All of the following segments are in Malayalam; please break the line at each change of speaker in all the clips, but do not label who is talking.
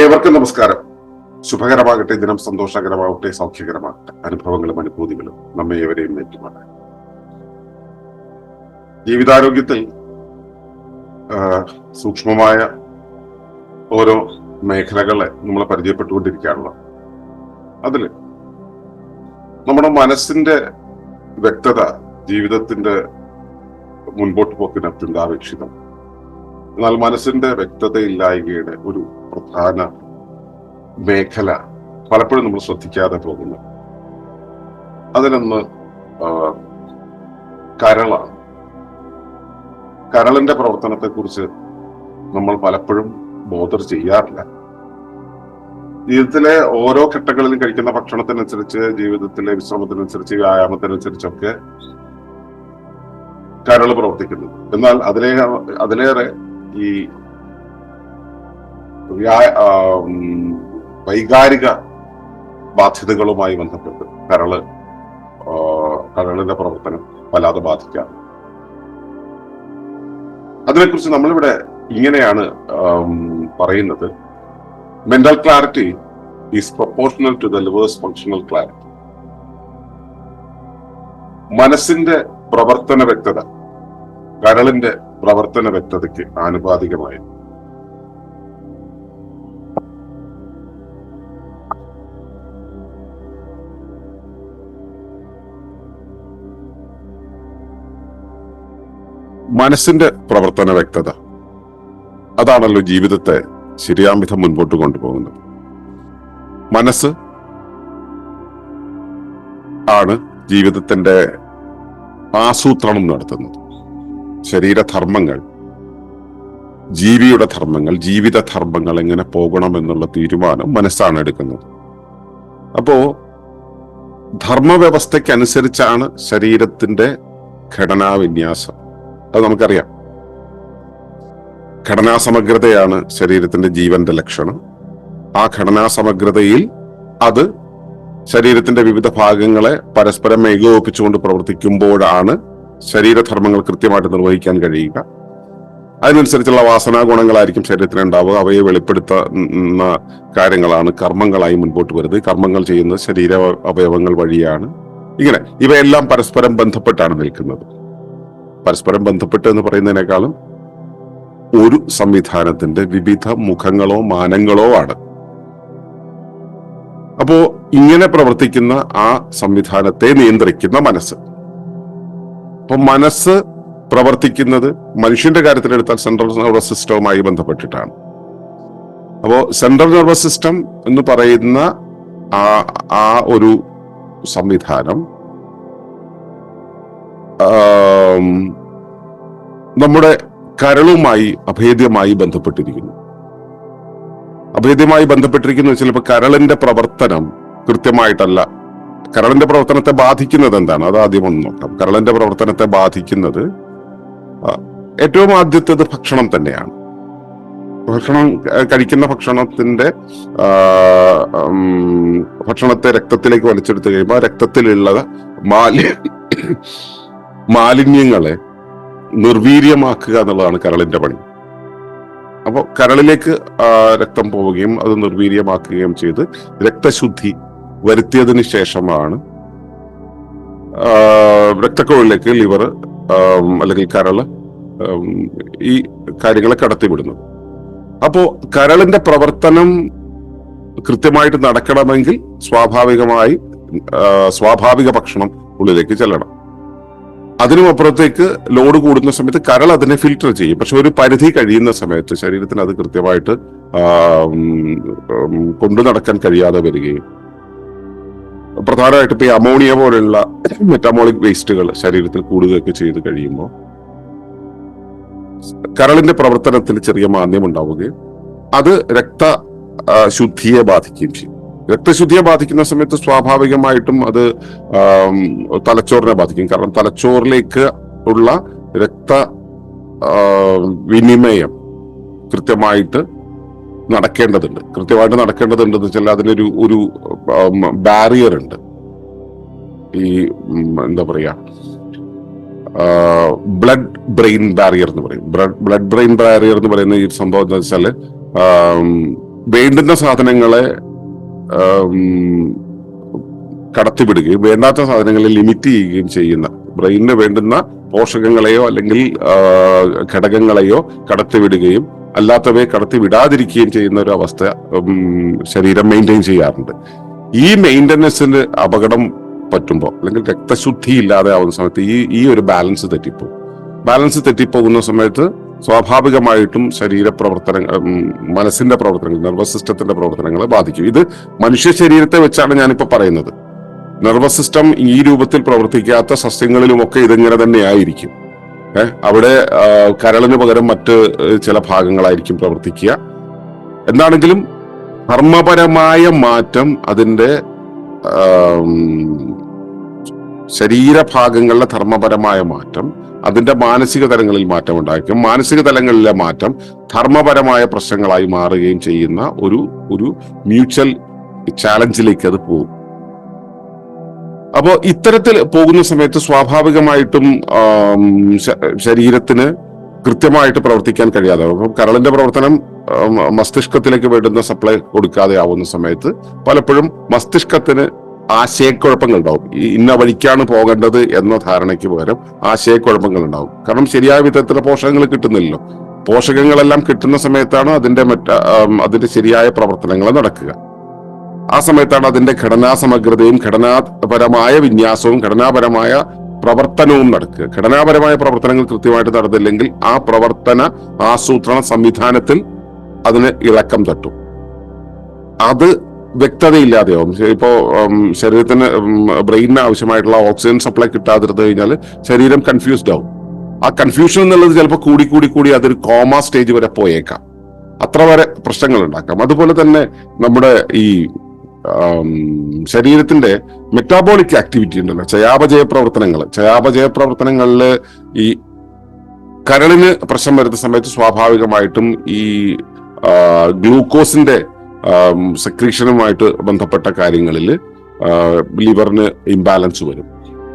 ഏവർക്കും നമസ്കാരം. ശുഭകരമാകട്ടെ ദിനം സന്തോഷകരമാകട്ടെ സൗഖ്യകരമാകട്ടെ അനുഭവങ്ങളും അനുഭൂതികളും നമ്മെ ഏവരെയും ഏറ്റുമാണ് ജീവിതാരോഗ്യത്തിൽ സൂക്ഷ്മമായ ഓരോ മേഖലകളെ നമ്മൾ പരിചയപ്പെട്ടുകൊണ്ടിരിക്കുകയാണല്ലോ. അതിൽ നമ്മുടെ മനസ്സിന്റെ വ്യക്തത ജീവിതത്തിന്റെ മുൻപോട്ട് പോക്കിന് അത്യന്താപേക്ഷിതം. എന്നാൽ മനസ്സിന്റെ വ്യക്തതയില്ലായ്മയുടെ ഒരു പ്രധാന മേഖല പലപ്പോഴും നമ്മൾ ശ്രദ്ധിക്കാതെ പോകുന്നു. അതിലൊന്ന് കരളാണ്. കരളിന്റെ പ്രവർത്തനത്തെ കുറിച്ച് നമ്മൾ പലപ്പോഴും ബോധർ ചെയ്യാറില്ല. ജീവിതത്തിലെ ഓരോ ഘട്ടങ്ങളിലും കഴിക്കുന്ന ഭക്ഷണത്തിനനുസരിച്ച് ജീവിതത്തിലെ വിശ്രമത്തിനനുസരിച്ച് വ്യായാമത്തിനനുസരിച്ചൊക്കെ കരൾ പ്രവർത്തിക്കുന്നു. എന്നാൽ അതിലേ അതിലേറെ ഈ വൈകാരിക ബാധ്യതകളുമായി ബന്ധപ്പെട്ട് കരൾ കരളിന്റെ പ്രവർത്തനം വല്ലാതെ ബാധിക്കാം. അതിനെക്കുറിച്ച് നമ്മളിവിടെ ഇങ്ങനെയാണ് പറയുന്നത്. Mental clarity is proportional to the liver's functional clarity മനസ്സിന്റെ പ്രവർത്തന വ്യക്തത കരളിന്റെ പ്രവർത്തന വ്യക്തതയ്ക്ക് ആനുപാതികമായി മനസ്സിന്റെ പ്രവർത്തന വ്യക്തത. അതാണല്ലോ ജീവിതത്തെ ശരിയാം വിധം മുൻപോട്ട് കൊണ്ടുപോകുന്നത്. മനസ്സ് ആണ് ജീവിതത്തിന്റെ ആസൂത്രണം നടത്തുന്നത്. ശരീരധർമ്മങ്ങൾ ജീവിയുടെ ധർമ്മങ്ങൾ ജീവിത ധർമ്മങ്ങൾ എങ്ങനെ പോകണം എന്നുള്ള തീരുമാനം മനസ്സാണ് എടുക്കുന്നത്. അപ്പോ ധർമ്മവ്യവസ്ഥയ്ക്കനുസരിച്ചാണ് ശരീരത്തിന്റെ ഘടനാവിന്യാസം. അത് നമുക്കറിയാം. ഘടനാസമഗ്രതയാണ് ശരീരത്തിന്റെ ജീവന്റെ ലക്ഷണം. ആ ഘടനാസമഗ്രതയിൽ അത് ശരീരത്തിന്റെ വിവിധ ഭാഗങ്ങളെ പരസ്പരം ഏകോപിപ്പിച്ചുകൊണ്ട് പ്രവർത്തിക്കുമ്പോഴാണ് ശരീരധർമ്മങ്ങൾ കൃത്യമായിട്ട് നിർവഹിക്കാൻ കഴിയുക. അതിനനുസരിച്ചുള്ള വാസനാ ഗുണങ്ങളായിരിക്കും ശരീരത്തിന് ഉണ്ടാവുക. അവയെ വെളിപ്പെടുത്തുന്ന കാര്യങ്ങളാണ് കർമ്മങ്ങളായി മുൻപോട്ട് വരുന്നത്. കർമ്മങ്ങൾ ചെയ്യുന്നത് ശരീര അവയവങ്ങൾ വഴിയാണ്. ഇങ്ങനെ ഇവയെല്ലാം പരസ്പരം ബന്ധപ്പെട്ടാണ് നിൽക്കുന്നത്. പരസ്പരം ബന്ധപ്പെട്ട് എന്ന് പറയുന്നതിനേക്കാളും ഒരു സംവിധാനത്തിന്റെ വിവിധ മുഖങ്ങളോ മാനങ്ങളോ ആണ്. അപ്പോ ഇങ്ങനെ പ്രവർത്തിക്കുന്ന ആ സംവിധാനത്തെ നിയന്ത്രിക്കുന്ന മനസ്സ്. അപ്പൊ മനസ്സ് പ്രവർത്തിക്കുന്നത് മനുഷ്യന്റെ കാര്യത്തിലെടുത്താൽ സെൻട്രൽ നെർവസ് സിസ്റ്റവുമായി ബന്ധപ്പെട്ടിട്ടാണ്. അപ്പോ സെൻട്രൽ നെർവസ് സിസ്റ്റം എന്ന് പറയുന്ന ആ ആ ഒരു സംവിധാനം നമ്മുടെ കരളുമായി അഭേദ്യമായി ബന്ധപ്പെട്ടിരിക്കുന്നു. അഭേദ്യമായി ബന്ധപ്പെട്ടിരിക്കുന്നു ചിലപ്പോൾ കരളിന്റെ പ്രവർത്തനം കൃത്യമായിട്ടല്ല. കരളിന്റെ പ്രവർത്തനത്തെ ബാധിക്കുന്നത് എന്താണ്? അത് ആദ്യം ഒന്ന് നോക്കാം. കരളിന്റെ പ്രവർത്തനത്തെ ബാധിക്കുന്നത് ഏറ്റവും ആദ്യത്തേത് ഭക്ഷണം തന്നെയാണ്. ഭക്ഷണം കഴിക്കുന്ന ഭക്ഷണത്തിന്റെ ഭക്ഷണത്തെ രക്തത്തിലേക്ക് വലിച്ചെടുത്ത് കഴിയുമ്പോൾ രക്തത്തിലുള്ള മാലി മാലിന്യങ്ങളെ നിർവീര്യമാക്കുക എന്നുള്ളതാണ് കരളിന്റെ പണി. അപ്പോൾ കരളിലേക്ക് രക്തം പോവുകയും അത് നിർവീര്യമാക്കുകയും ചെയ്ത് രക്തശുദ്ധി വരുത്തിയതിന് ശേഷമാണ് രക്തക്കൊഴിലേക്ക് ലിവർ അല്ലെങ്കിൽ കരൾ ഈ കാര്യങ്ങളെ കടത്തിവിടുന്നത്. അപ്പോൾ കരളിന്റെ പ്രവർത്തനം കൃത്യമായിട്ട് നടക്കണമെങ്കിൽ സ്വാഭാവികമായി സ്വാഭാവിക ഭക്ഷണം ഉള്ളിലേക്ക് ചെല്ലണം. അതിനും അപ്പുറത്തേക്ക് ലോഡ് കൂടുന്ന സമയത്ത് കരൾ അതിനെ ഫിൽട്ടർ ചെയ്യും. പക്ഷെ ഒരു പരിധി കഴിയുന്ന സമയത്ത് ശരീരത്തിന് അത് കൃത്യമായിട്ട് കൊണ്ടു നടക്കാൻ കഴിയാതെ വരികയും. പ്രധാനമായിട്ട് ഇപ്പൊ ഈ അമോണിയ പോലെയുള്ള മെറ്റാമോളിക് വേസ്റ്റുകൾ ശരീരത്തിൽ കൂടുകയൊക്കെ ചെയ്ത് കഴിയുമ്പോൾ കരളിന്റെ പ്രവർത്തനത്തിൽ ചെറിയ മാന്ദ്യം ഉണ്ടാവുകയും അത് രക്ത ശുദ്ധിയെ ബാധിക്കുകയും ചെയ്യും. രക്തശുദ്ധിയെ ബാധിക്കുന്ന സമയത്ത് സ്വാഭാവികമായിട്ടും അത് തലച്ചോറിനെ ബാധിക്കും. കാരണം തലച്ചോറിലേക്ക് ഉള്ള രക്ത വിനിമയം കൃത്യമായിട്ട് നടക്കേണ്ടതുണ്ട്. കൃത്യമായിട്ട് നടക്കേണ്ടതുണ്ട് എന്ന് വെച്ചാൽ അതിനൊരു ഒരു ബാരിയർ ഉണ്ട്. ഈ എന്താ പറയാ ബ്ലഡ് ബ്രെയിൻ ബാരിയർ എന്ന് പറയും. ബ്ലഡ് ബ്രെയിൻ ബാരിയർ എന്ന് പറയുന്ന ഈ സംഭവം എന്താ വെച്ചാൽ ആം, വേണ്ടുന്ന സാധനങ്ങളെ കടത്തിവിടുകയും വേണ്ടാത്ത സാധനങ്ങളെ ലിമിറ്റ് ചെയ്യുകയും ചെയ്യുന്ന ബ്രെയിനിന് വേണ്ടുന്ന പോഷകങ്ങളെയോ അല്ലെങ്കിൽ ഘടകങ്ങളെയോ കടത്തിവിടുകയും അല്ലാത്തവയെ കടത്തിവിടാതിരിക്കുകയും ചെയ്യുന്ന ഒരു അവസ്ഥ ശരീരം മെയിന്റെയിൻ ചെയ്യാറുണ്ട്. ഈ മെയിന്റനൻസിന് അപകടം പറ്റുമ്പോൾ അല്ലെങ്കിൽ രക്തശുദ്ധി ഇല്ലാതെ ആവുന്ന സമയത്ത് ഈ ഈ ഒരു ബാലൻസ് തെറ്റിപ്പോകും ബാലൻസ് തെറ്റിപ്പോകുന്ന സമയത്ത് സ്വാഭാവികമായിട്ടും ശരീരപ്രവർത്തനങ്ങൾ മനസ്സിന്റെ പ്രവർത്തനങ്ങൾ നെർവസ് സിസ്റ്റത്തിന്റെ പ്രവർത്തനങ്ങളെ ബാധിക്കും. ഇത് മനുഷ്യ ശരീരത്തെ വെച്ചാണ് ഞാനിപ്പോ പറയുന്നത്. നെർവസ് സിസ്റ്റം ഈ രൂപത്തിൽ പ്രവർത്തിക്കാത്ത സസ്യങ്ങളിലുമൊക്കെ ഇതിങ്ങനെ തന്നെ ആയിരിക്കും ഏഹ് അവിടെ കരളിന് പകരം മറ്റ് ചില ഭാഗങ്ങളായിരിക്കും പ്രവർത്തിക്കുക. എന്താണെങ്കിലും കർമ്മപരമായ മാറ്റം അതിന്റെ ശരീരഭാഗങ്ങളിലെ ധർമ്മപരമായ മാറ്റം അതിന്റെ മാനസിക തലങ്ങളിൽ മാറ്റം ഉണ്ടായിരിക്കും. മാനസിക തലങ്ങളിലെ മാറ്റം ധർമ്മപരമായ പ്രശ്നങ്ങളായി മാറുകയും ചെയ്യുന്ന ഒരു ഒരു മ്യൂച്വൽ ചാലഞ്ചിലേക്ക് അത് പോകും. അപ്പോൾ ഇത്തരത്തിൽ പോകുന്ന സമയത്ത് സ്വാഭാവികമായിട്ടും ശരീരത്തിന് കൃത്യമായിട്ട് പ്രവർത്തിക്കാൻ കഴിയാതെ കരളിന്റെ പ്രവർത്തനം മസ്തിഷ്കത്തിലേക്ക് വേണ്ടുന്ന സപ്ലൈ കൊടുക്കാതെ ആവുന്ന സമയത്ത് പലപ്പോഴും മസ്തിഷ്കത്തിന് ആശയക്കുഴപ്പങ്ങൾ ഉണ്ടാവും ഇന്ന വഴിക്കാണ് പോകേണ്ടത് എന്ന ധാരണയ്ക്ക് പകരം ആശയക്കുഴപ്പങ്ങൾ ഉണ്ടാവും കാരണം ശരിയായ വിധത്തിലുള്ള പോഷകങ്ങൾ കിട്ടുന്നില്ലല്ലോ. പോഷകങ്ങളെല്ലാം കിട്ടുന്ന സമയത്താണ് അതിന്റെ മറ്റ അതിന്റെ ശരിയായ പ്രവർത്തനങ്ങൾ നടക്കുക. ആ സമയത്താണ് അതിന്റെ ഘടനാ സമഗ്രതയും ഘടനാപരമായ വിന്യാസവും ഘടനാപരമായ പ്രവർത്തനവും നടക്കുക. ഘടനാപരമായ പ്രവർത്തനങ്ങൾ കൃത്യമായിട്ട് നടന്നില്ലെങ്കിൽ ആ പ്രവർത്തന ആസൂത്രണ സംവിധാനത്തിൽ അതിന് ഇളക്കം തട്ടും. അത് വ്യക്തതയില്ലാതെയാവും. ഇപ്പോ ഉം, ശരീരത്തിന് ബ്രെയിനിന് ആവശ്യമായിട്ടുള്ള ഓക്സിജൻ സപ്ലൈ കിട്ടാതിരുന്നു കഴിഞ്ഞാൽ ശരീരം കൺഫ്യൂസ്ഡ് ആവും. ആ കൺഫ്യൂഷൻ എന്നുള്ളത് ചിലപ്പോൾ കൂടി കൂടി കൂടി അതൊരു കോമ സ്റ്റേജ് വരെ പോയേക്കാം. അത്ര വരെ പ്രശ്നങ്ങൾ ഉണ്ടാക്കാം അതുപോലെ തന്നെ നമ്മുടെ ഈ ശരീരത്തിന്റെ മെറ്റാബോളിക് ആക്ടിവിറ്റി ഉണ്ടല്ലോ. ചയാപചയ പ്രവർത്തനങ്ങൾ ചയാപചയ പ്രവർത്തനങ്ങളിൽ ഈ കരളിന് പ്രശ്നം വരുന്ന സമയത്ത് സ്വാഭാവികമായിട്ടും ഈ ഗ്ലൂക്കോസിന്റെ സെക്രീഷനുമായിട്ട് ബന്ധപ്പെട്ട കാര്യങ്ങളിൽ ലിവറിന് ഇംബാലൻസ് വരും.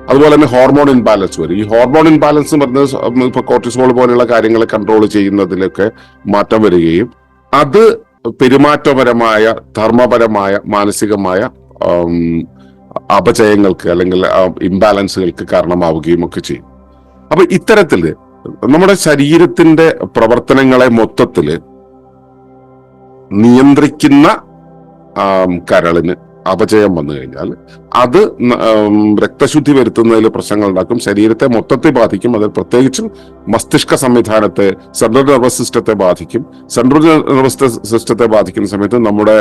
അതുപോലെ തന്നെ ഹോർമോൺ ഇംബാലൻസ് വരും. ഈ ഹോർമോൺ ഇംബാലൻസ് എന്ന് പറഞ്ഞ ഇപ്പൊ കോർട്ടിസോൾ പോലെയുള്ള കാര്യങ്ങളെ കൺട്രോൾ ചെയ്യുന്നതിലൊക്കെ മാറ്റം വരികയും അത് പെരുമാറ്റപരമായ ധർമ്മപരമായ മാനസികമായ അപചയങ്ങൾക്ക് അല്ലെങ്കിൽ ഇംബാലൻസുകൾക്ക് കാരണമാവുകയും ഒക്കെ ചെയ്യും. അപ്പൊ ഇത്തരത്തിൽ നമ്മുടെ ശരീരത്തിന്റെ പ്രവർത്തനങ്ങളെ മൊത്തത്തിൽ നിയന്ത്രിക്കുന്ന കരളിന്. അപചയം വന്നു കഴിഞ്ഞാൽ അത് രക്തശുദ്ധി വരുത്തുന്നതിൽ പ്രശ്നങ്ങൾ ഉണ്ടാക്കും. ശരീരത്തെ മൊത്തത്തെ ബാധിക്കും. അതിൽ പ്രത്യേകിച്ചും മസ്തിഷ്ക സംവിധാനത്തെ സെൻട്രൽ നെർവസ് സിസ്റ്റത്തെ ബാധിക്കും. സെൻട്രൽ നെർവസ് സിസ്റ്റത്തെ ബാധിക്കുന്ന സമയത്ത് നമ്മുടെ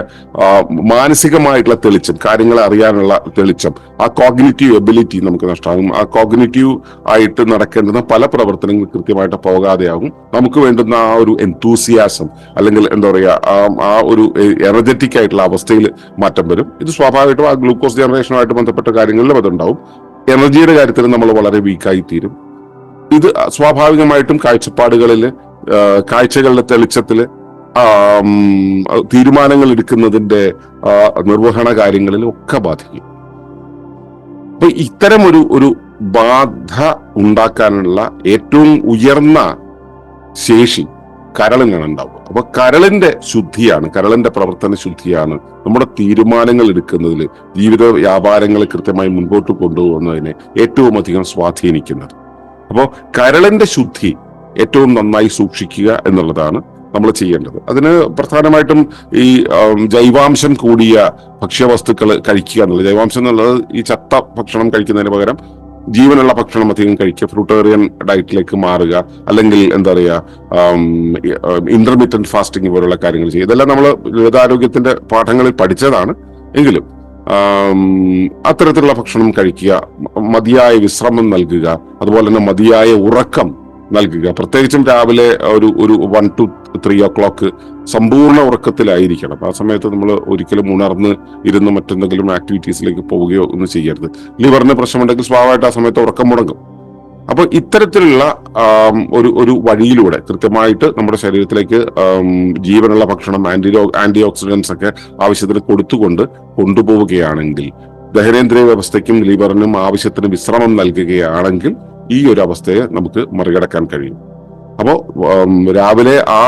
മാനസികമായിട്ടുള്ള തെളിച്ചം കാര്യങ്ങളെ അറിയാനുള്ള തെളിച്ചം ആ കോഗ്നേറ്റീവ് എബിലിറ്റി നമുക്ക് നഷ്ടമാകും. ആ കോഗ്നേറ്റീവ് ആയിട്ട് നടക്കേണ്ടുന്ന പല പ്രവർത്തനങ്ങൾ കൃത്യമായിട്ട് പോകാതെയാകും. നമുക്ക് വേണ്ടുന്ന ആ ഒരു എന്തൂസിയാസം അല്ലെങ്കിൽ എന്താ പറയുക ആ ഒരു എനർജറ്റിക് ആയിട്ടുള്ള അവസ്ഥയിൽ മാറ്റം വരും. ഇത് സ്വാഭാവികമായിട്ടും ആ ഗ്ലൂക്കോസ് ജനറേഷനുമായിട്ട് ബന്ധപ്പെട്ട കാര്യങ്ങളിലും അതുണ്ടാവും. എനർജിയുടെ കാര്യത്തിൽ നമ്മൾ വളരെ വീക്കായി തീരും ഇത് സ്വാഭാവികമായിട്ടും കാഴ്ചപ്പാടുകളിൽ കാഴ്ചകളുടെ തെളിച്ചത്തിൽ തീരുമാനങ്ങൾ എടുക്കുന്നതിന്റെ നിർവഹണ കാര്യങ്ങളിൽ ഒക്കെ ബാധിക്കും. അപ്പൊ ഇത്തരം ഒരു ഒരു ബാധ ഉണ്ടാക്കാനുള്ള ഏറ്റവും ഉയർന്ന ശേഷി കരളിനാണ് ഉണ്ടാവുക അപ്പൊ കരളിന്റെ ശുദ്ധിയാണ് കരളിന്റെ പ്രവർത്തന ശുദ്ധിയാണ് നമ്മുടെ തീരുമാനങ്ങൾ എടുക്കുന്നതിൽ ജീവിത വ്യാപാരങ്ങളെ കൃത്യമായി മുൻപോട്ട് കൊണ്ടുപോകുന്നതിനെ ഏറ്റവും അധികം സ്വാധീനിക്കുന്നത്. അപ്പോൾ കരളിന്റെ ശുദ്ധി ഏറ്റവും നന്നായി സൂക്ഷിക്കുക എന്നുള്ളതാണ് നമ്മൾ ചെയ്യേണ്ടത്. അതിന് പ്രധാനമായിട്ടും ഈ ജൈവാംശം കൂടിയ ഭക്ഷ്യവസ്തുക്കൾ കഴിക്കുക എന്നുള്ളത് ജൈവാംശം എന്നുള്ളത് ഈ ചത്ത ഭക്ഷണം കഴിക്കുന്നതിന് പകരം ജീവനുള്ള ഭക്ഷണം അധികം കഴിക്കുക ഫ്രൂട്ടേറിയൻ ഡയറ്റിലേക്ക് മാറുക അല്ലെങ്കിൽ എന്താ പറയുക ഇന്റർമീഡിയറ്റ് ഫാസ്റ്റിംഗ് പോലുള്ള കാര്യങ്ങൾ ചെയ്യുക. ഇതെല്ലാം നമ്മൾ ലളിതാരോഗ്യത്തിന്റെ പാഠങ്ങളിൽ പഠിച്ചതാണ് എങ്കിലും അത്തരത്തിലുള്ള ഭക്ഷണം കഴിക്കുക മതിയായ വിശ്രമം നൽകുക അതുപോലെ തന്നെ മതിയായ ഉറക്കം നൽകുക. പ്രത്യേകിച്ചും രാവിലെ ഒരു ഒരു one two three o'clock സമ്പൂർണ ഉറക്കത്തിലായിരിക്കണം. ആ സമയത്ത് നമ്മൾ ഒരിക്കലും ഉണർന്ന് ഇരുന്ന് മറ്റെന്തെങ്കിലും ആക്ടിവിറ്റീസിലേക്ക് പോവുകയോ ഒന്നും ചെയ്യരുത്. ലിവറിന് പ്രശ്നമുണ്ടെങ്കിൽ സ്വാഭാവികമായിട്ട് ആ സമയത്ത് ഉറക്കം മുടങ്ങും. അപ്പോൾ ഇത്തരത്തിലുള്ള ഒരു ഒരു വഴിയിലൂടെ കൃത്യമായിട്ട് നമ്മുടെ ശരീരത്തിലേക്ക് ജീവനുള്ള ഭക്ഷണം ആന്റി ആന്റി ഓക്സിഡൻസ് ഒക്കെ ആവശ്യത്തിന് കൊടുത്തുകൊണ്ട് കൊണ്ടുപോവുകയാണെങ്കിൽ ദഹനേന്ദ്രിയ വ്യവസ്ഥയ്ക്കും ലിവറിനും ആവശ്യത്തിന് വിശ്രമം നൽകുകയാണെങ്കിൽ ഈ ഒരു അവസ്ഥയെ നമുക്ക് മറികടക്കാൻ കഴിയും. അപ്പോൾ രാവിലെ ആ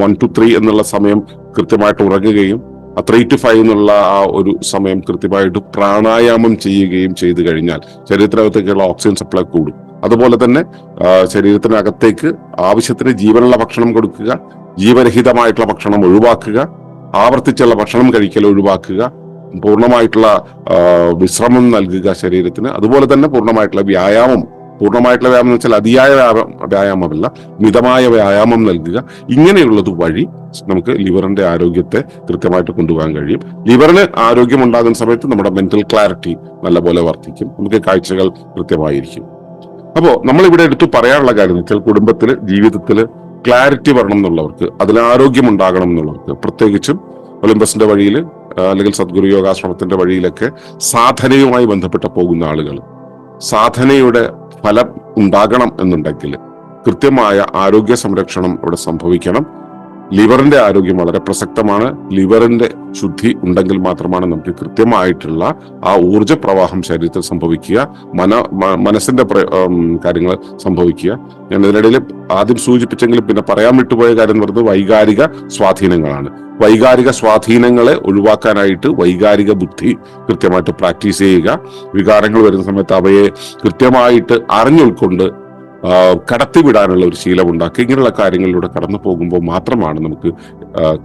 വൺ ടു ത്രീ എന്നുള്ള സമയം കൃത്യമായിട്ട് ഉറങ്ങുകയും ആ ത്രീ ടു ഫൈവ് എന്നുള്ള ആ ഒരു സമയം കൃത്യമായിട്ട് പ്രാണായാമം ചെയ്യുകയും ചെയ്തു കഴിഞ്ഞാൽ ശരീരത്തിനകത്തേക്കുള്ള ഓക്സിജൻ സപ്ലൈ കൂടും. അതുപോലെ തന്നെ ശരീരത്തിനകത്തേക്ക് ആവശ്യത്തിന് ജീവനുള്ള ഭക്ഷണം കൊടുക്കുക ജീവരഹിതമായിട്ടുള്ള ഭക്ഷണം ഒഴിവാക്കുക ആവർത്തിച്ചുള്ള ഭക്ഷണം കഴിക്കൽ ഒഴിവാക്കുക പൂർണമായിട്ടുള്ള വിശ്രമം നൽകുക ശരീരത്തിന്. അതുപോലെ തന്നെ പൂർണമായിട്ടുള്ള വ്യായാമം. പൂർണമായിട്ടുള്ള വ്യായാമം എന്ന് വെച്ചാൽ അതിയായ വ്യായാമം വ്യായാമമല്ല മിതമായ വ്യായാമം നൽകുക. ഇങ്ങനെയുള്ളത് വഴി നമുക്ക് ലിവറിന്റെ ആരോഗ്യത്തെ കൃത്യമായിട്ട് കൊണ്ടുപോകാൻ കഴിയും. ലിവറിന് ആരോഗ്യം ഉണ്ടാകുന്ന സമയത്ത് നമ്മുടെ മെന്റൽ ക്ലാരിറ്റി നല്ലപോലെ വർദ്ധിക്കും. നമുക്ക് കാഴ്ചകൾ കൃത്യമായിരിക്കും. അപ്പോൾ നമ്മൾ ഇവിടെ എടുത്തു പറയാനുള്ള കാര്യം വെച്ചാൽ കുടുംബത്തിൽ ജീവിതത്തിൽ ക്ലാരിറ്റി വരണം എന്നുള്ളവർക്ക് അതിൽ ആരോഗ്യം ഉണ്ടാകണം എന്നുള്ളവർക്ക് പ്രത്യേകിച്ചും ഒളിമ്പസിന്റെ വഴിയിൽ അല്ലെങ്കിൽ സദ്ഗുരു യോഗാശ്രമത്തിന്റെ വഴിയിലൊക്കെ സാധനയുമായി ബന്ധപ്പെട്ട് പോകുന്ന ആളുകൾ. സാധനയുടെ ഫലം ഉണ്ടാകണം എന്നുണ്ടെങ്കിൽ കൃത്യമായ ആരോഗ്യ സംരക്ഷണം അവിടെ സംഭവിക്കണം. ലിവറിന്റെ ആരോഗ്യം വളരെ പ്രസക്തമാണ്. ലിവറിന്റെ ശുദ്ധി ഉണ്ടെങ്കിൽ മാത്രമാണ് നമുക്ക് കൃത്യമായിട്ടുള്ള ആ ഊർജ പ്രവാഹം ശരീരത്തിൽ സംഭവിക്കുക. മന മനസ്സിന്റെ കാര്യങ്ങൾ സംഭവിക്കുക. ഞാൻ ഇതിനിടയിൽ ആദ്യം സൂചിപ്പിച്ചെങ്കിലും പിന്നെ പറയാൻ വിട്ടുപോയ കാര്യം എന്ന് പറയുന്നത് വൈകാരിക സ്വാധീനങ്ങളാണ്. വൈകാരിക സ്വാധീനങ്ങളെ ഒഴിവാക്കാനായിട്ട് വൈകാരിക ബുദ്ധി കൃത്യമായിട്ട് പ്രാക്ടീസ് ചെയ്യുക. വികാരങ്ങൾ വരുന്ന സമയത്ത് അവയെ കൃത്യമായിട്ട് അറിഞ്ഞുൾക്കൊണ്ട് കടത്തിവിടാനുള്ള ഒരു ശീലം ഉണ്ടാക്കുക ഇങ്ങനെയുള്ള കാര്യങ്ങളിലൂടെ കടന്നു പോകുമ്പോൾ മാത്രമാണ് നമുക്ക്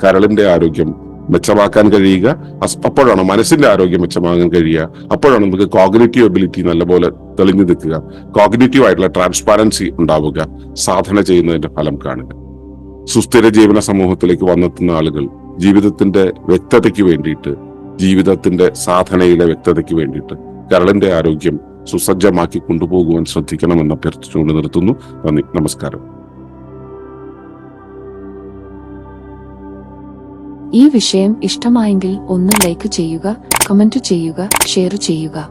കരളിന്റെ ആരോഗ്യം മെച്ചമാക്കാൻ കഴിയുക. അപ്പോഴാണ് മനസ്സിന്റെ ആരോഗ്യം മെച്ചമാകാൻ കഴിയുക. അപ്പോഴാണ് നമുക്ക് കോഗ്നേറ്റീവ് എബിലിറ്റി നല്ലപോലെ തെളിഞ്ഞു നിൽക്കുക. കോഗ്നേറ്റീവ് ആയിട്ടുള്ള ട്രാൻസ്പാരൻസി ഉണ്ടാവുക. സാധന ചെയ്യുന്നതിന്റെ ഫലം കാണുക. സുസ്ഥിര ജീവന സമൂഹത്തിലേക്ക് വന്നെത്തുന്ന ആളുകൾ ജീവിതത്തിന്റെ വ്യക്തതയ്ക്ക് വേണ്ടിയിട്ട് ജീവിതത്തിന്റെ സാധനയിലെ വ്യക്തതയ്ക്ക് വേണ്ടിയിട്ട് കരളിന്റെ ആരോഗ്യം സുസജ്ജമാക്കി കൊണ്ടുപോകുവാൻ ശ്രദ്ധിക്കണമെന്ന് അഭ്യർത്ഥിച്ചുകൊണ്ട് നിർത്തുന്നു. നന്ദി. നമസ്കാരം.
ഈ വിഷയം ഇഷ്ടമായെങ്കിൽ ഒന്ന് ലൈക്ക് ചെയ്യുക കമന്റ് ചെയ്യുക ഷെയർ ചെയ്യുക.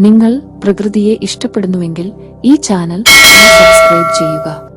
നിങ്ങൾ പ്രകൃതിയെ ഇഷ്ടപ്പെടുന്നുവെങ്കിൽ ഈ ചാനൽ സബ്സ്ക്രൈബ് ചെയ്യുക.